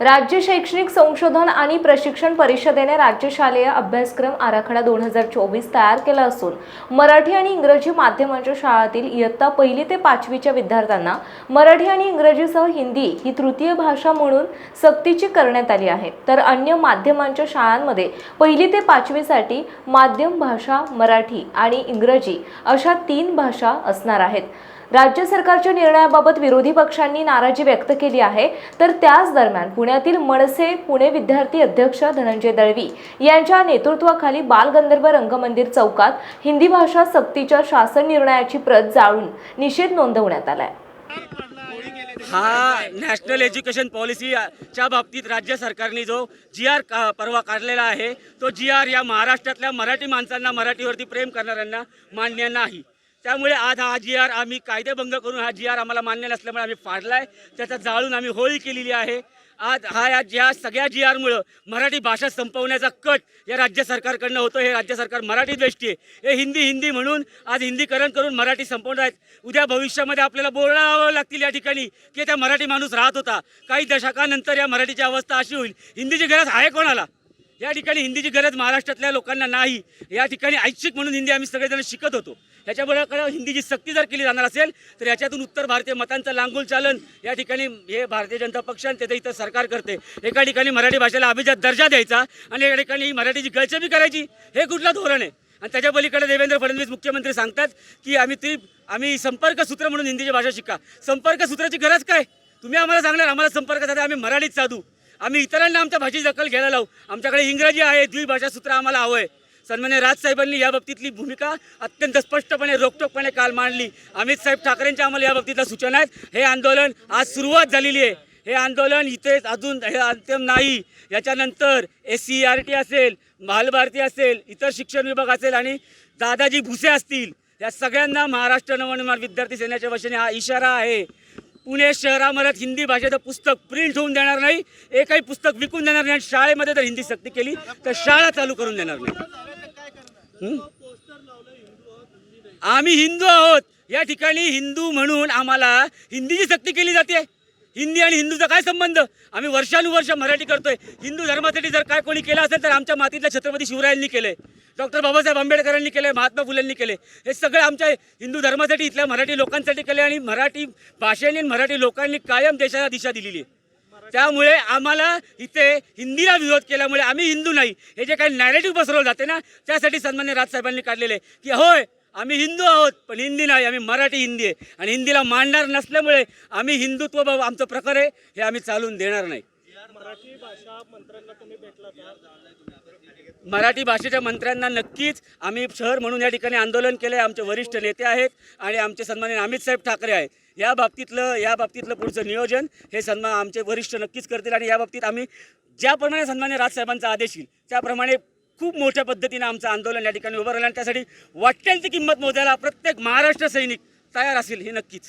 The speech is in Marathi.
राज्य शैक्षणिक संशोधन आणि प्रशिक्षण परिषदेने राज्य शालेय अभ्यासक्रम आराखडा दोन हजार चोवीस तयार केला असून मराठी आणि इंग्रजी माध्यमांच्या शाळातील इयत्ता पहिली ते पाचवीच्या विद्यार्थ्यांना मराठी आणि इंग्रजीसह हिंदी ही तृतीय भाषा म्हणून सक्तीची करण्यात आली आहे. तर अन्य माध्यमांच्या शाळांमध्ये पहिली ते पाचवीसाठी माध्यम भाषा मराठी आणि इंग्रजी अशा तीन भाषा असणार आहेत. राज्य सरकारच्या निर्णयाबाबत विरोधी पक्षांनी नाराजी व्यक्त केली आहे. तर त्याच दरम्यान पुण्यातील मनसे पुणे विद्यार्थी अध्यक्ष धनंजय दळवी यांच्या नेतृत्वाखाली बालगंधर्व रंगमंदिर चौकात हिंदी भाषा सक्तीच्या शासन निर्णयाची प्रत जाळून निषेध नोंदवण्यात आलाय. हा नॅशनल एज्युकेशन पॉलिसीच्या बाबतीत राज्य सरकारने जो जी आर का परवा काढलेला आहे तो जी आर या महाराष्ट्रातल्या मराठी माणसांना मराठीवरती प्रेम करणाऱ्यांना मान्य नाही. त्यामुळे आज हा जी आर आम्ही कायदेभंग करून हा जी आर आम्हाला मान्य नसल्यामुळे आम्ही फाडलाय. त्याचा जाळून आम्ही होळी केलेली आहे. आज हा या ज्या सगळ्या जी आरमुळं मराठी भाषा संपवण्याचा कट या राज्य सरकारकडनं होतो हे राज्य सरकार मराठी द्वेष्टी आहे. हे हिंदी हिंदी म्हणून आज हिंदीकरण करून मराठी संपवणार आहेत. उद्या भविष्यामध्ये आपल्याला बोलावं लागतील या ठिकाणी की त्या मराठी माणूस राहत होता. काही दशकानंतर या मराठीची अवस्था अशी होईल. हिंदीची गरज आहे कोणाला? या ठिकाणी हिंदीची गरज महाराष्ट्रातल्या लोकांना नाही. या ठिकाणी ऐच्छिक म्हणून हिंदी आम्ही सगळेजण शिकत होतो. ह्याच्याबरोबर हिंदीची सक्ती जर केली जाणार असेल तर याच्यातून उत्तर भारतीय मतांचं लांगूल चालन. या ठिकाणी हे भारतीय जनता पक्ष आणि त्याचं इथं सरकार करते. एका ठिकाणी मराठी भाषेला अभिजात दर्जा द्यायचा आणि एका ठिकाणी मराठीची गळचेपी करायची हे कुठलं धोरण आहे? आणि त्याच्या पलीकडे देवेंद्र फडणवीस मुख्यमंत्री सांगतात की आम्ही ती आम्ही संपर्क सूत्र म्हणून हिंदीची भाषा शिका. संपर्क सूत्राची गरज काय? तुम्ही आम्हाला सांगणार आम्हाला संपर्क साधा आम्ही मराठीत साधू. आम्ही इतरांना आमच्या भाषेची दखल घ्यायला लावू. आमच्याकडे इंग्रजी आहे द्विभाषा सूत्र आम्हाला हवं आहे सन्मान्य राजसाहेबांनी या बाबतीतली भूमिका अत्यंत स्पष्टपणे रोखटोकपणे काल मांडली. अमित साहेब ठाकरेंच्या आम्हाला या बाबतीतल्या सूचना आहेत. हे आंदोलन आज सुरुवात झालेली आहे. हे आंदोलन इथे अजून हे अंतिम नाही. याच्यानंतर एस सी आर टी असेल महालभारती असेल इतर शिक्षण विभाग असेल आणि दादाजी भुसे असतील या सगळ्यांना महाराष्ट्र नवनिर्माण विद्यार्थी सेनेच्या वतीने हा इशारा आहे. पुणे शहरामध्ये हिंदी भाषेचं पुस्तक प्रिंट होऊन देणार नाही. एकही पुस्तक विकून देणार नाही. आणि शाळेमध्ये जर हिंदी सक्ती केली तर शाळा चालू करून देणार नाही. आम्ही हिंदू आहोत. या ठिकाणी हिंदू म्हणून आम्हाला हिंदीची सक्ती केली जाते. हिंदी आणि हिंदूचा काय संबंध? आम्ही वर्षानुवर्ष मराठी करतोय. हिंदू धर्मासाठी जर काय कोणी केलं असेल तर आमच्या मातीतल्या छत्रपती शिवरायांनी केलंय. डॉक्टर बाबासाहेब आंबेडकरांनी केले महात्मा फुलेंनी केले हे सगळे आमच्या हिंदू धर्मासाठी इथल्या मराठी लोकांसाठी केले आणि मराठी भाषेने मराठी लोकांनी कायम देशाला दिशा दिलेली आहे. त्यामुळे आम्हाला इथे हिंदीला विरोध केल्यामुळे आम्ही हिंदू नाही. हे जे काही नॅरेटिव्ह पसरवलं जाते ना त्यासाठी सन्मान्य राजसाहेबांनी काढलेले आहे की होय आम्ही हिंदू आहोत पण हिंदी नाही आम्ही मराठी हिंदी आहे. आणि हिंदीला मांडणार नसल्यामुळे आम्ही हिंदुत्व भाव आमचं प्रकार आहे हे आम्ही चालून देणार नाही. मराठी भाषेच्या मंत्र्यांना नक्कीच आम्ही शहर म्हणून या ठिकाणी आंदोलन केले आमचे वरिष्ठ नेते आहेत आणि आमचे सन्माननीय अमित साहेब ठाकरे आहेत. या बाबतीतलं या बाबतीतलं पुढचं नियोजन हे सन्मान आमचे वरिष्ठ नक्कीच करतील आणि या बाबतीत आम्ही ज्याप्रमाणे सन्मान्य राजसाहेबांचा आदेश येईल त्याप्रमाणे खूप मोठ्या पद्धतीनं आमचं आंदोलन या ठिकाणी उभं राहिलं आणि त्यासाठी वाटेल ती किंमत मोजायला प्रत्येक महाराष्ट्र सैनिक तयार असेल हे नक्कीच.